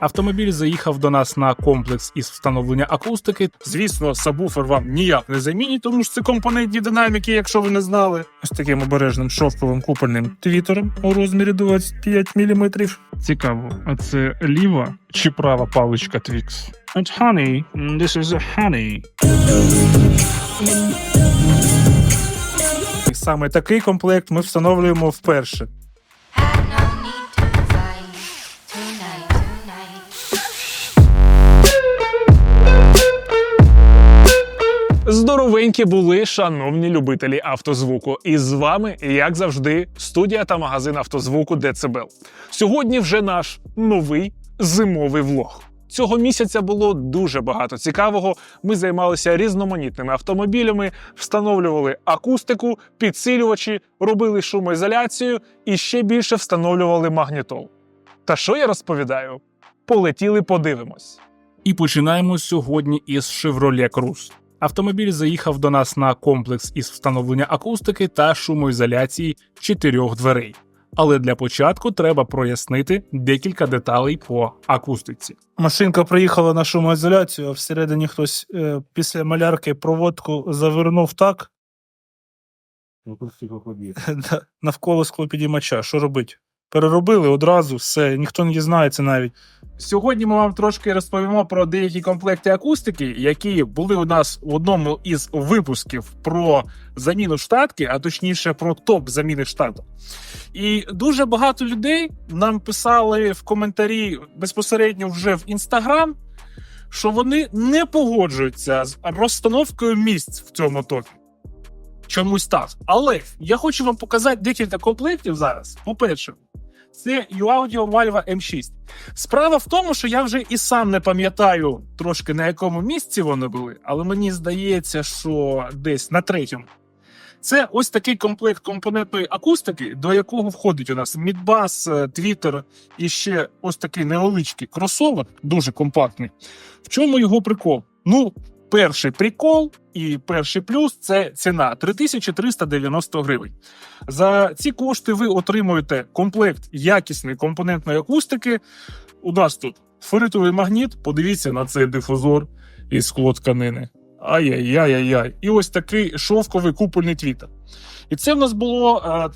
Автомобіль заїхав до нас на комплекс із встановлення акустики. Звісно, сабвуфер вам ніяк не замінить, тому що це компонентні динаміки, якщо ви не знали. Ось таким обережним шовковим купольним твітером у розмірі 25 мм. Цікаво, а це ліва чи права паличка Twix? It's honey. This is a honey. Саме такий комплект ми встановлюємо вперше. Здоровенькі були, шановні любителі автозвуку. І з вами, як завжди, студія та магазин автозвуку Децибел. Сьогодні вже наш новий зимовий влог. Цього місяця було дуже багато цікавого. Ми займалися різноманітними автомобілями, встановлювали акустику, підсилювачі, робили шумоізоляцію і ще більше встановлювали магнітол. Та що я розповідаю? Полетіли, подивимось. І починаємо сьогодні із Chevrolet Cruze. Автомобіль заїхав до нас на комплекс із встановлення акустики та шумоізоляції чотирьох дверей. Але для початку треба прояснити декілька деталей по акустиці. Машинка приїхала на шумоізоляцію, а всередині хтось е, після малярки проводку завернув так да, навколо склопідіймача. Що робить? Переробили одразу, все, ніхто не дізнається навіть. Сьогодні ми вам трошки розповімо про деякі комплекти акустики, які були у нас в одному із випусків про заміну штатки, а точніше про топ заміни штату. І дуже багато людей нам писали в коментарі безпосередньо вже в інстаграм, що вони не погоджуються з розстановкою місць в цьому топі. Чомусь так. Але я хочу вам показати декілька комплектів зараз. По-перше, це UAudio Valve M6. Справа в тому, що я вже і сам не пам'ятаю трошки на якому місці вони були, але мені здається, що десь на третьому. Це ось такий комплект компонентної акустики, до якого входить у нас мідбас, е, твіттер і ще ось такий невеличкий кросовер, дуже компактний. В чому його прикол? Ну, перший прикол і перший плюс це ціна 3390 гривень. За ці кошти ви отримуєте комплект якісної компонентної акустики. У нас тут феритовий магніт. Подивіться на цей дифузор із склотканини. Ай-яй-яй-яй. І ось такий шовковий купольний твітер. І це в нас було е,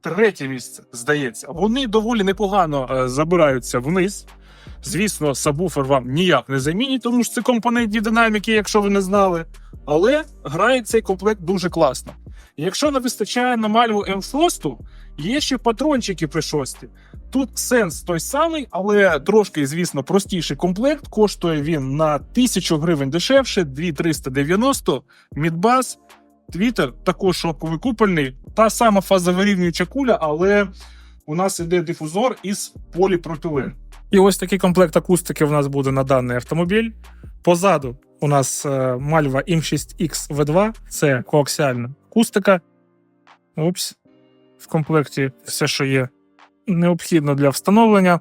третє місце, здається. Вони доволі непогано е, забираються вниз. Звісно, сабвуфер вам ніяк не замінить, тому що це компонентні динаміки, якщо ви не знали. Але грає цей комплект дуже класно. Якщо не вистачає на мальву М6, є ще патрончики при 6. Тут сенс той самий, але трошки, звісно, простіший комплект. Коштує він на 1000 гривень дешевше, 2390, мідбас, твіттер, також шоковий купольний, та сама фазовирівнююча куля, але у нас іде дифузор із поліпропілен. І ось такий комплект акустики в нас буде на даний автомобіль. Позаду у нас Malva M6X V2, це коаксіальна акустика. Опс. В комплекті все, що є необхідно для встановлення.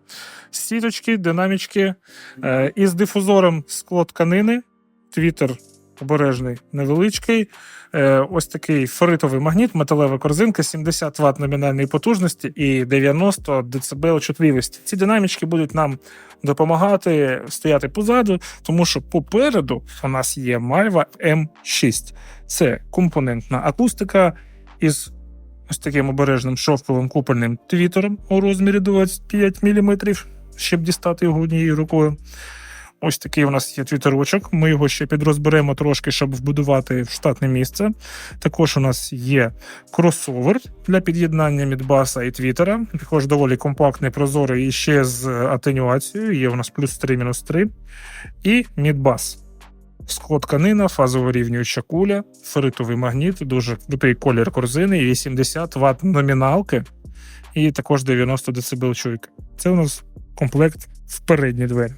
Сіточки, динамічки. Е, із дифузором скло тканини, твітер обережний, невеличкий. Е, ось такий феритовий магніт, металева корзинка, 70 Вт номінальної потужності і 90 дБ чутливості. Ці динамічки будуть нам допомагати стояти позаду, тому що попереду у нас є Malva M6. Це компонентна акустика із ось таким обережним шовковим купольним твітером у розмірі 25 мм, щоб дістати його однією рукою. Ось такий у нас є твітерочок. Ми його ще підрозберемо трошки, щоб вбудувати в штатне місце. Також у нас є кросовер для під'єднання мідбаса і твітера. Також доволі компактний, прозорий і ще з атенюацією. Є у нас плюс 3, мінус 3. І мідбас. Скло тканина, фазово-рівнююча куля, феритовий магніт, дуже крутий колір корзини, 80 Вт номіналки і також 90 дБ чуйки. Це у нас комплект в передні двері.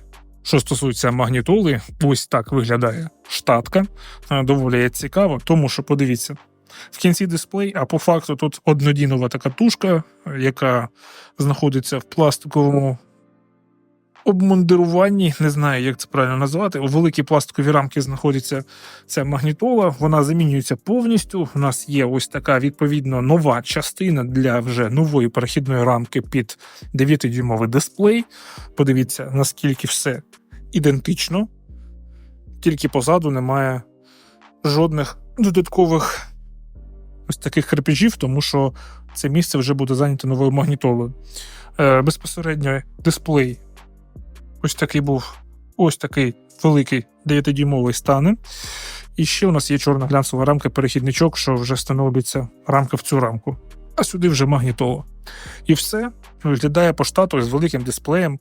Що стосується магнітоли, ось так виглядає штатка. Е, Доволі цікаво, тому що подивіться. В кінці дисплей, а по факту тут однодінова така тушка, яка знаходиться в пластиковому обмундируванні, не знаю, як це правильно назвати. У великій пластиковій рамці знаходиться ця магнітола. Вона замінюється повністю. У нас є ось така відповідно нова частина для вже нової перехідної рамки під 9-дюймовий дисплей. Подивіться, наскільки все ідентично, тільки позаду немає жодних додаткових ось таких крепежів, тому що це місце вже буде зайняте новою магнітолою. Е, безпосередньо дисплей ось такий був, ось такий великий 9-дюймовий стане. І ще у нас є чорна глянцева рамка, перехідничок, що вже встановлюється рамка в цю рамку. А сюди вже магнітола. І все виглядає по штату з великим дисплеєм.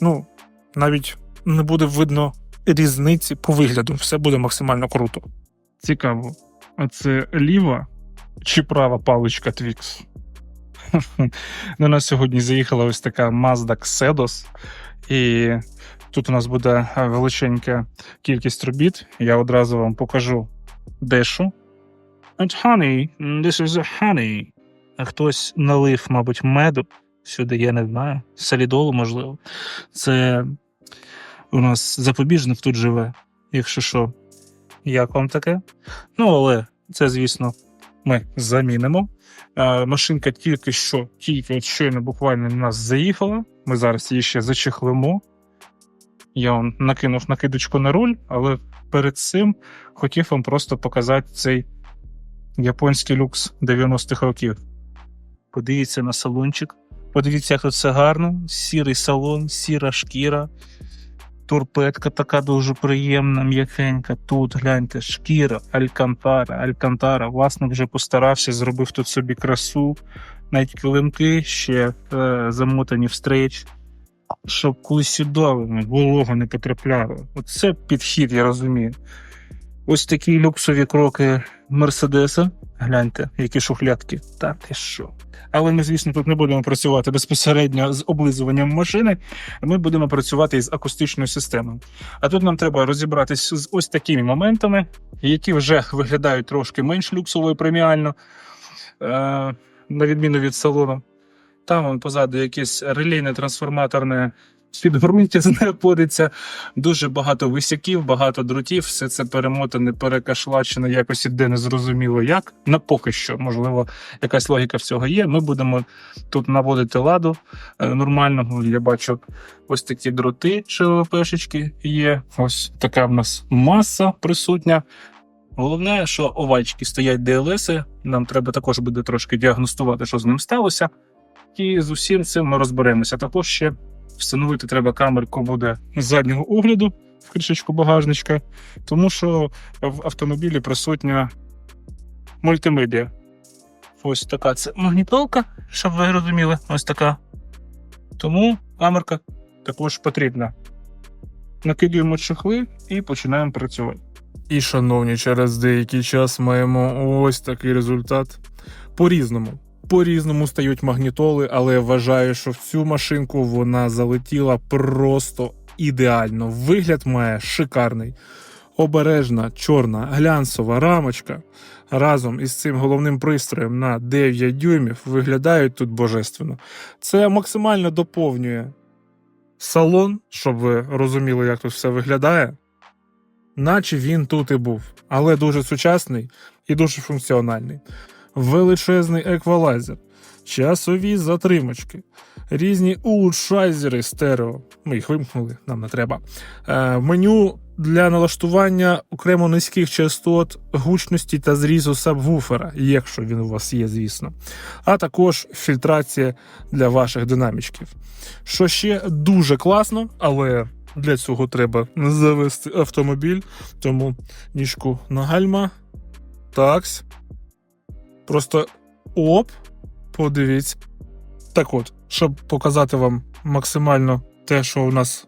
Ну, навіть не буде видно різниці по вигляду. Все буде максимально круто. Цікаво, а це ліва чи права паличка Twix? До нас сьогодні заїхала ось така Mazda Xedos, і тут у нас буде величенька кількість робіт. Я одразу вам покажу дещо. And honey, this is a honey. Хтось налив, мабуть, меду сюди, я не знаю. Солідолу, можливо. Це у нас запобіжник тут живе, якщо що. Як вам таке? Ну, але це, звісно, ми замінимо. Е, машинка тільки що, тільки щойно буквально на нас заїхала. Ми зараз її ще зачехлимо. Я вам накинув накидочку на руль, але перед цим хотів вам просто показати цей японський люкс 90-х років. Подивіться на салончик. Подивіться, як тут все гарно. Сірий салон, сіра шкіра. Турпетка така дуже приємна, м'якенька. Тут гляньте, шкіра, алькантара. Алькантара, власник вже постарався, зробив тут собі красу. Навіть килимки ще е, замотані в стрейч, щоб коли сюди волога не потрапляла. Оце підхід, я розумію. Ось такі люксові кроки Мерседеса. Гляньте, які шухлядки. Та ти що? Але ми, звісно, тут не будемо працювати безпосередньо з облизуванням машини. Ми будемо працювати із акустичною системою. А тут нам треба розібратися з ось такими моментами, які вже виглядають трошки менш люксово і преміально, е, на відміну від салону. Там позаду якесь релейне трансформаторне підґрунтя знаходиться. Дуже багато висяків, багато дротів, все це перемотане, перекашлачено, якось іде незрозуміло як. На поки що, можливо, якась логіка всього є. Ми будемо тут наводити ладу е, нормально. Я бачу ось такі дроти ЧВПшечки є. Ось така в нас маса присутня. Головне, що овальчики стоять ДЛС. Нам треба також буде трошки діагностувати, що з ним сталося. І з усім цим ми розберемося. Також ще встановити треба камерку буде з заднього огляду в кришечку багажничка, тому що в автомобілі присутня мультимедіа. Ось така це магнітолка, щоб ви розуміли, ось така. Тому камерка також потрібна. Накидуємо чехли і починаємо працювати. І, шановні, через деякий час маємо ось такий результат. По-різному. По-різному стають магнітоли, але вважаю, що в цю машинку вона залетіла просто ідеально. Вигляд має шикарний. Обережна, чорна, глянцева рамочка разом із цим головним пристроєм на 9 дюймів виглядають тут божественно. Це максимально доповнює салон, щоб ви розуміли, як тут все виглядає. Наче він тут і був, але дуже сучасний і дуже функціональний. Величезний еквалайзер, часові затримочки, різні улучшайзери стерео. Ми їх вимкнули, нам не треба. Е, меню для налаштування окремо низьких частот, гучності та зрізу сабвуфера, якщо він у вас є, звісно. А також фільтрація для ваших динамічків. Що ще дуже класно, але для цього треба завести автомобіль, тому ніжку на гальма. Такс. Просто оп, подивіться. Так от, щоб показати вам максимально те, що у нас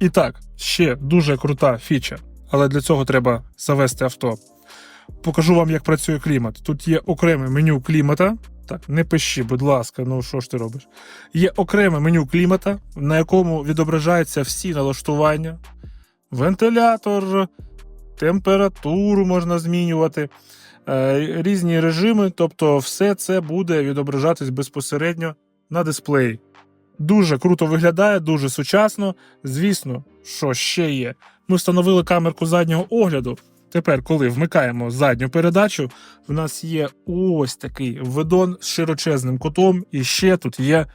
і так, ще дуже крута фіча. Але для цього треба завести авто. Покажу вам, як працює клімат. Тут є окреме меню клімата. Так, не пиши, будь ласка, ну що ж ти робиш? Є окреме меню клімата, на якому відображаються всі налаштування, вентилятор, температуру можна змінювати, різні режими. Тобто, все це буде відображатись безпосередньо на дисплеї. Дуже круто виглядає, дуже сучасно. Звісно, що ще є. Ми встановили камерку заднього огляду. Тепер, коли вмикаємо задню передачу, в нас є ось такий видон з широчезним кутом, і ще тут є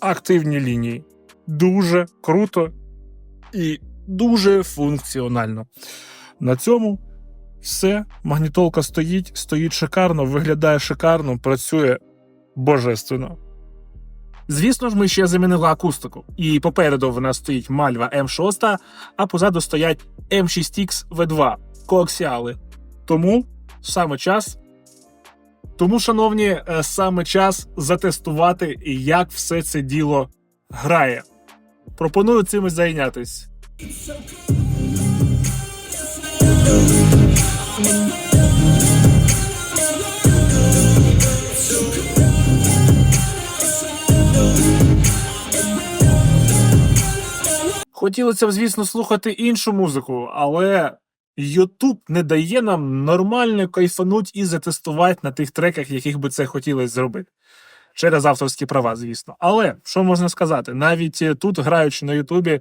активні лінії. Дуже круто і дуже функціонально. На цьому все. Магнітолка стоїть, стоїть шикарно, виглядає шикарно, працює божественно. Звісно ж, ми ще замінили акустику. І попереду в нас стоїть Malva M6, а позаду стоять M6X V2 коаксіали. Тому саме час. Тому, шановні, е, саме час затестувати, як все це діло грає. Пропоную цим зайнятись. Хотілося б, звісно, слухати іншу музику, але YouTube не дає нам нормально кайфануть і затестувати на тих треках, яких би це хотілося зробити. Через авторські права, звісно. Але що можна сказати? Навіть тут, граючи на Ютубі,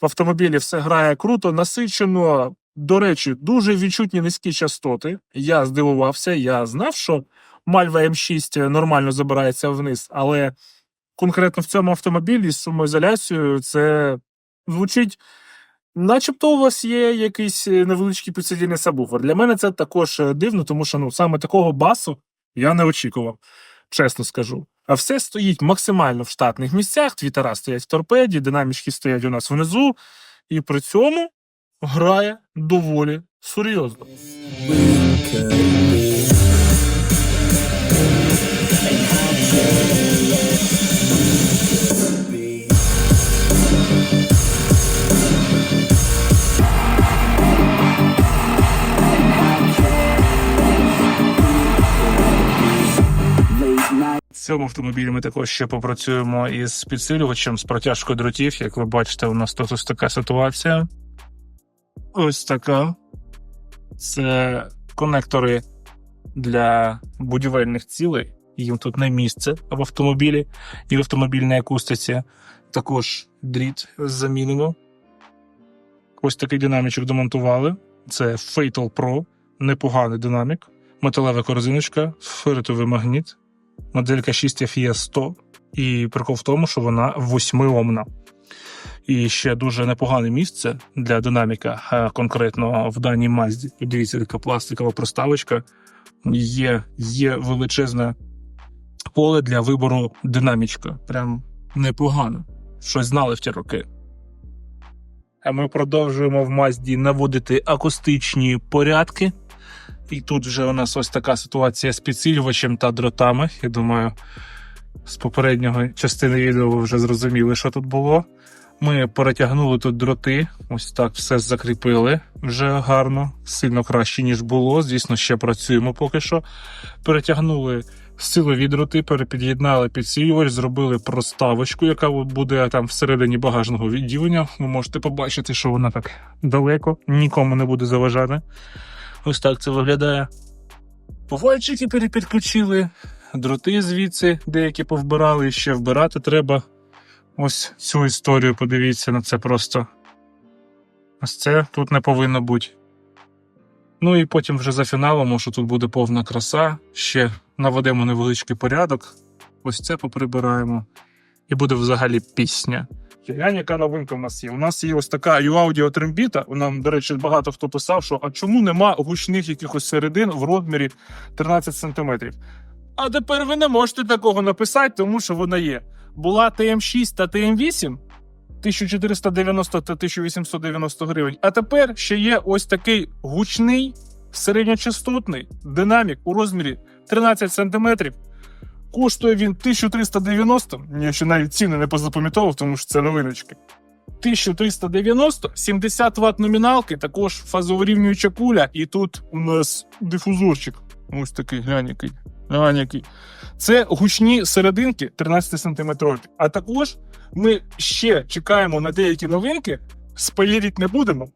в автомобілі все грає круто, насичено. До речі, дуже відчутні низькі частоти. Я здивувався, я знав, що Malva M6 нормально забирається вниз, але конкретно в цьому автомобілі з шумоізоляцією це звучить, начебто у вас є якийсь е, невеличкий підсидільний сабвуфер. Для мене це також е, дивно, тому що ну, саме такого басу я не очікував, чесно скажу. А все стоїть максимально в штатних місцях. Твітера стоять в торпеді, динамічки стоять у нас внизу, і при цьому грає доволі серйозно. Цьому автомобілі ми також ще попрацюємо із підсилювачем з протяжкою дротів. Як ви бачите, у нас тут ось така ситуація. Ось така. Це конектори для будівельних цілей. Їм тут не місце в автомобілі і в автомобільній акустиці. Також дріт замінено. Ось такий динамічок демонтували. Це Fatal Pro, непоганий динамік, металева корзиночка, ферритовий магніт, моделька 6FE 100. І прикол в тому, що вона 8-омна. І ще дуже непогане місце для динаміка, е, конкретно в даній Мазді. Дивіться, така пластикова проставочка. Є, є величезне поле для вибору динамічка. Прям непогано. Щось знали в ті роки. А ми продовжуємо в Мазді наводити акустичні порядки. І тут вже у нас ось така ситуація з підсилювачем та дротами. Я думаю, з попереднього частини відео ви вже зрозуміли, що тут було. Ми перетягнули тут дроти, ось так все закріпили вже гарно, сильно краще, ніж було. Звісно, ще працюємо поки що. Перетягнули силові дроти, перепід'єднали підсилювач, зробили проставочку, яка буде там всередині багажного відділення. Ви можете побачити, що вона так далеко, нікому не буде заважати. Ось так це виглядає. Повальчики перепідключили, дроти звідси деякі повбирали, ще вбирати треба. Ось цю історію подивіться на це просто. Ось це тут не повинно бути. Ну і потім вже за фіналом, що тут буде повна краса. Ще наведемо невеличкий порядок. Ось це поприбираємо. І буде взагалі пісня. Глянь, яка новинка в нас є. У нас є ось така U-Audio трембіта. Нам, до речі, багато хто писав, що а чому нема гучних якихось середин в розмірі 13 см. А тепер ви не можете такого написати, тому що вона є. Була TM6 та TM8 1490 та 1890 гривень. А тепер ще є ось такий гучний середньочастотний динамік у розмірі 13 см. Коштує він 1390. Я ще навіть ціни не позапам'ятовував, тому що це новиночки. 1390, 70 Вт номіналки, також фазовирівнююча куля, і тут у нас дифузорчик. Ось такий, глянь який. Глянь який. Це гучні серединки 13 см. А також ми ще чекаємо на деякі новинки, спойлерити не будемо.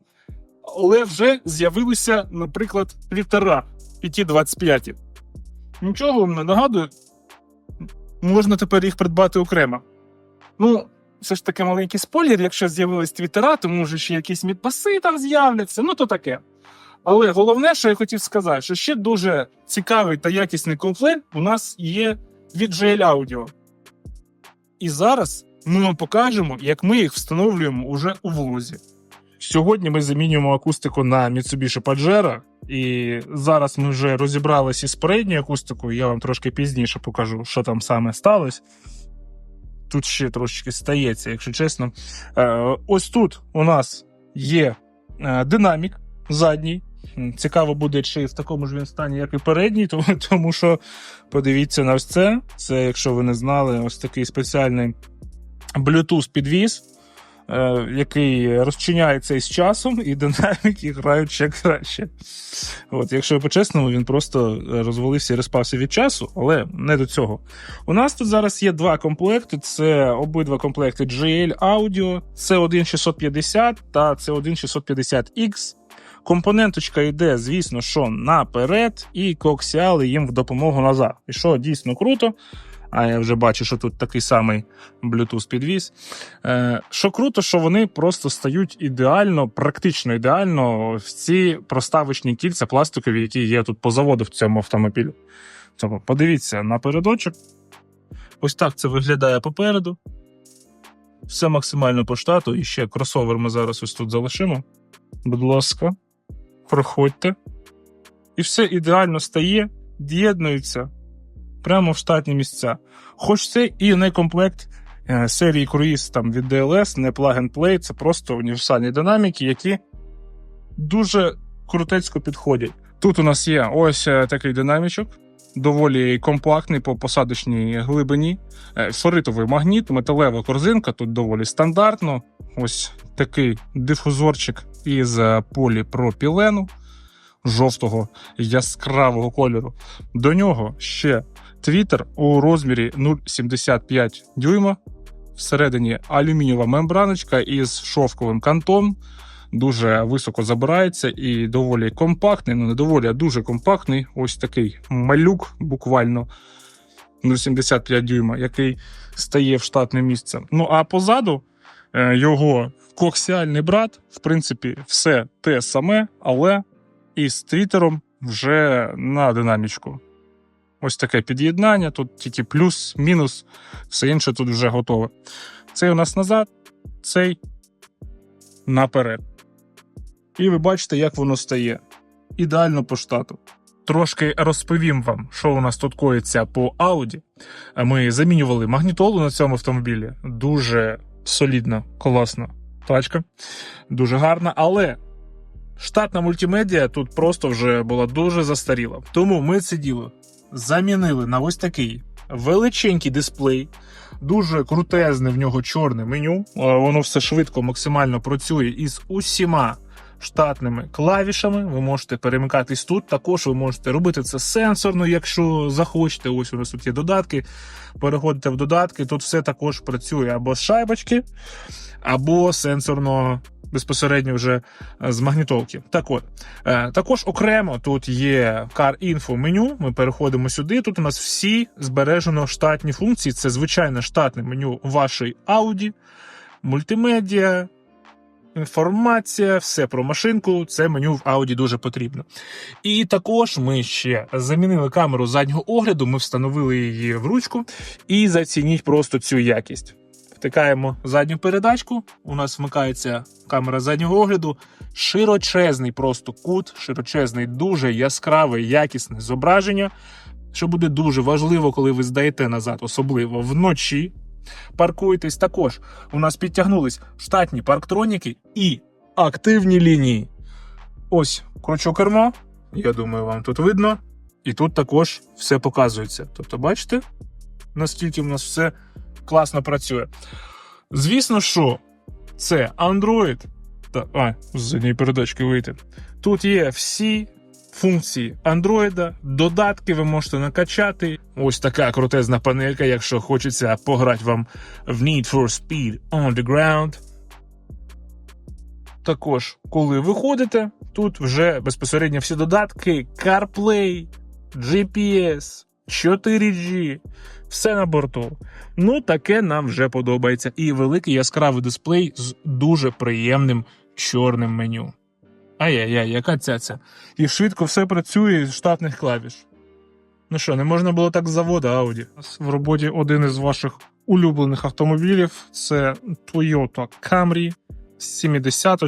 Але вже з'явилися, наприклад, літера 525. Нічого вам не нагадую. Можна тепер їх придбати окремо. Ну, це ж таки маленький спойлер, якщо з'явились твіттера, то може ще якісь мідпаси там з'являться, ну то таке. Але головне, що я хотів сказати, що ще дуже цікавий та якісний комплект у нас є від GL Audio. І зараз ми вам покажемо, як ми їх встановлюємо уже у влозі. Сьогодні ми замінюємо акустику на Mitsubishi Pajero, і зараз ми вже розібралися із передньою акустикою. Я вам трошки пізніше покажу, що там саме сталося. Тут ще трошечки стається, якщо чесно. Е, ось тут у нас є е, динамік задній. Цікаво буде, чи в такому ж він стані, як і передній, тому, тому що подивіться на ось це. Це, якщо ви не знали, ось такий спеціальний Bluetooth підвіз, е, який розчиняється із часом, і динаміки грають ще краще. От, якщо по-чесному, він просто е, розвалився і розпався від часу, але не до цього. У нас тут зараз є два комплекти: це обидва комплекти GL Audio, C1650 та C1650X. Компоненточка йде, звісно, що наперед, і коаксіали їм в допомогу назад. І що дійсно круто. А я вже бачу, що тут такий самий Bluetooth підвіз. Е, що круто, що вони просто стають ідеально, практично ідеально в ці проставочні кільця пластикові, які є тут по заводу в цьому автомобілі. Тобто, подивіться на передочок. Ось так це виглядає попереду. Все максимально по штату. І ще кросовер ми зараз ось тут залишимо. Будь ласка, проходьте. І все ідеально стає, з'єднується прямо в штатні місця. Хоч це і не комплект е, серії круїз там від DLS, не plug-and-play, це просто універсальні динаміки, які дуже крутецько підходять. Тут у нас є ось е, такий динамічок, доволі компактний по посадочній глибині. Е, магніт, металева корзинка, тут доволі стандартно. Ось такий дифузорчик із е, поліпропілену жовтого яскравого кольору. До нього ще твітер у розмірі 0,75 дюйма. Всередині алюмінієва мембраночка із шовковим кантом. Дуже високо забирається і доволі компактний. Ну, не доволі, а дуже компактний. Ось такий малюк, буквально 0,75 дюйма, який стає в штатне місце. Ну а позаду е, його коаксіальний брат, в принципі, все те саме, але із твітером вже на динамічку. Ось таке під'єднання, тут тільки плюс, мінус, все інше тут вже готове. Цей у нас назад, цей наперед. І ви бачите, як воно стає. Ідеально по штату. Трошки розповім вам, що у нас тут коїться по Audi. Ми замінювали магнітолу на цьому автомобілі. Дуже солідна, класна тачка, дуже гарна, але штатна мультимедіа тут просто вже була дуже застаріла. Тому ми це діло замінили на ось такий величенький дисплей. Дуже крутезне в нього чорне меню. Е, Воно все швидко, максимально працює із усіма штатними клавішами. Ви можете перемикатись тут. Також ви можете робити це сенсорно, якщо захочете. Ось у нас тут є додатки. Переходите в додатки. Тут все також працює або з шайбочки, або сенсорно. Безпосередньо вже е, з магнітолки. Так от, е, також окремо тут є Car Info меню. Ми переходимо сюди. Тут у нас всі збережено штатні функції. Це звичайне штатне меню вашої Audi, мультимедіа, інформація, все про машинку. Це меню в Audi дуже потрібно. І також ми ще замінили камеру заднього огляду. Ми встановили її в ручку і зацініть просто цю якість. Втикаємо задню передачку. У нас вмикається камера заднього огляду. Широчезний просто кут, широчезний, дуже яскраве, якісне зображення, що буде дуже важливо, коли ви здаєте назад, особливо вночі. Паркуєтесь також. У нас підтягнулись штатні парктроніки і активні лінії. Ось кручу кермо. Я думаю, вам тут видно. І тут також все показується. Тобто, бачите, наскільки в нас все класно працює. Звісно, що це Android. Та, а, з задньої передачки вийти. Тут є всі функції Android, додатки ви можете накачати. Ось така крутезна панелька, якщо хочеться пограти вам в Need for Speed Underground. Також, коли виходите, тут вже безпосередньо всі додатки: CarPlay, GPS, 4G, все на борту. Ну, таке нам вже подобається. І великий яскравий дисплей з дуже приємним чорним меню. Ай-яй-яй, яка цяця. І швидко все працює з штатних клавіш. Ну що, не можна було так з заводу нас в роботі один із ваших улюблених автомобілів це Toyota Camry 70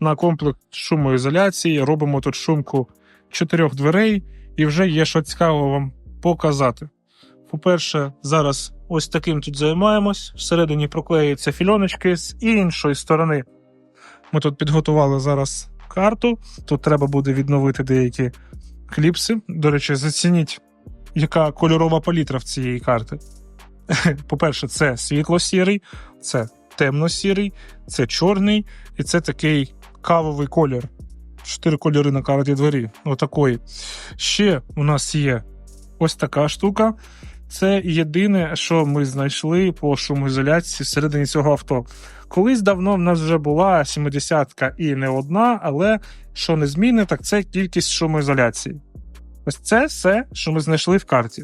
на комплект шумоізоляції. Робимо тут шумку чотирьох дверей, і вже є що цікаво вам показати. По-перше, зараз ось таким тут займаємось. Всередині проклеюються фільоночки з іншої сторони. Ми тут підготували зараз карту. Тут треба буде відновити деякі кліпси. До речі, зацініть, яка кольорова палітра в цієї карти. По-перше, це світло-сірий, це темно-сірий, це чорний і це такий кавовий колір. Чотири кольори на карті двері. Отакої. Ще у нас є ось така штука. Це єдине, що ми знайшли по шумоізоляції всередині цього авто. Колись давно в нас вже була 70-ка і не одна, але що не змінне, так це кількість шумоізоляції. Ось це все, що ми знайшли в карті.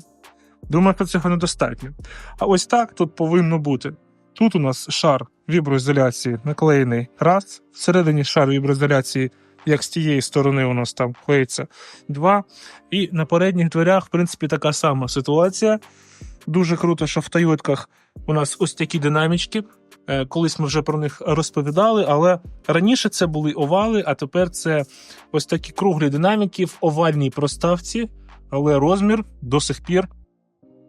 Думаю, що цього недостатньо. А ось так тут повинно бути. Тут у нас шар віброізоляції наклеєний раз, всередині шар віброізоляції, як з тієї сторони у нас там клеїться два. І на передніх дверях, в принципі, така сама ситуація. Дуже круто, що в Тойотках у нас ось такі динамічки. Е, Колись ми вже про них розповідали, але раніше це були овали, а тепер це ось такі круглі динаміки в овальній проставці, але розмір до сих пір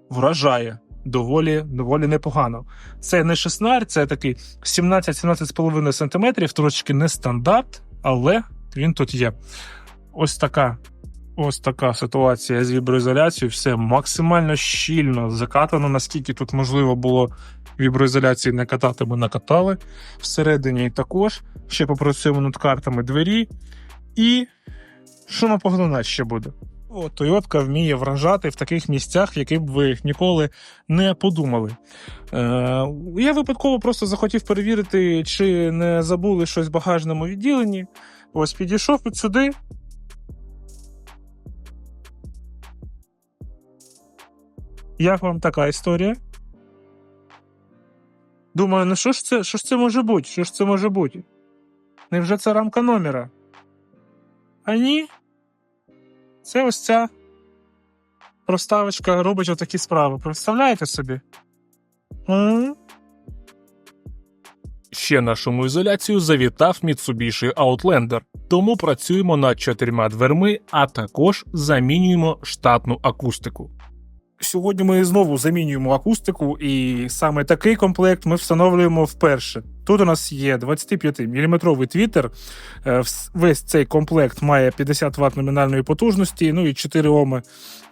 вражає доволі, доволі непогано. Це не 16, це такий 17-17,5 см, трошки не стандарт, але він тут є. Ось така. Ось така ситуація з віброізоляцією. Все максимально щільно закатано, наскільки тут можливо було віброізоляції не катати, ми накатали. Всередині також. Ще попрацюємо над картами двері. І шумопоглинач ще буде. О, Тойотка вміє вражати в таких місцях, яких б ви ніколи не подумали. Е, я випадково просто захотів перевірити, чи не забули щось в багажному відділенні. Ось підійшов от сюди. Як вам така історія? Думаю, ну що ж це, що ж це може бути? Що ж це може бути? Невже це рамка номера? А ні. Це ось ця проставочка робить отакі справи. Представляєте собі? М? Ще на шумоізоляцію завітав Mitsubishi Outlander, тому працюємо над чотирма дверми, а також замінюємо штатну акустику. Сьогодні ми знову замінюємо акустику, і саме такий комплект ми встановлюємо вперше. Тут у нас є 25-мм твітер. Е, Весь цей комплект має 50 Вт номінальної потужності, ну і 4 Оми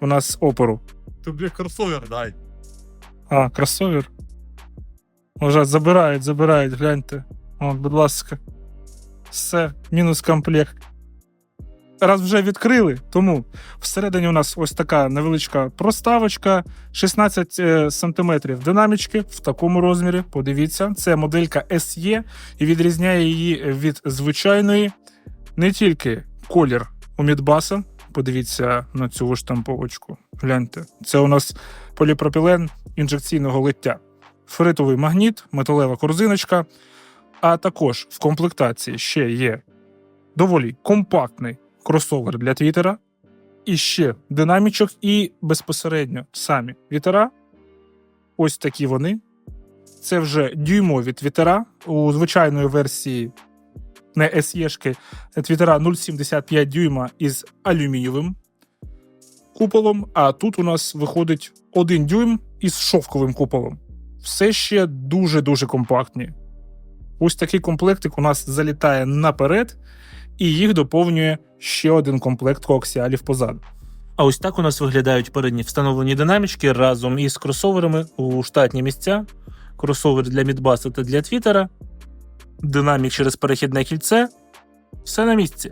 у нас опору. Тобі кросовер дай. А, кросовер. Вже забирають, забирають, гляньте. От, будь ласка. Все, мінус комплект. Раз вже відкрили, тому всередині у нас ось така невеличка проставочка, 16 е, сантиметрів динамічки в такому розмірі. Подивіться, це моделька SE і відрізняє її від звичайної не тільки колір у Мідбаса. Подивіться на цю штамповочку. Гляньте, це у нас поліпропілен інжекційного лиття, феритовий магніт, металева корзиночка. А також в комплектації ще є доволі компактний кросовер для твітера, і ще динамічок, і безпосередньо самі твітера. Ось такі вони. Це вже дюймові твітера у звичайної версії не SE-шки, твітера 0,75 дюйма із алюмінієвим куполом. А тут у нас виходить 1 дюйм із шовковим куполом. Все ще дуже-дуже компактні. Ось такий комплектик у нас залітає наперед, і їх доповнює ще один комплект коаксіалів позаду. А ось так у нас виглядають передні встановлені динамічки разом із кросоверами у штатні місця. Кросовер для Мідбаса та для Твіттера. Динамік через перехідне кільце. Все на місці.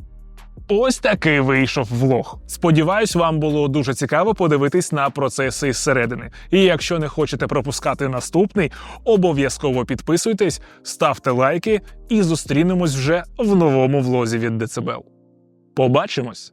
Ось такий вийшов влог. Сподіваюсь, вам було дуже цікаво подивитись на процеси зсередини. І якщо не хочете пропускати наступний, обов'язково підписуйтесь, ставте лайки і зустрінемось вже в новому влозі від Децибел. Побачимось!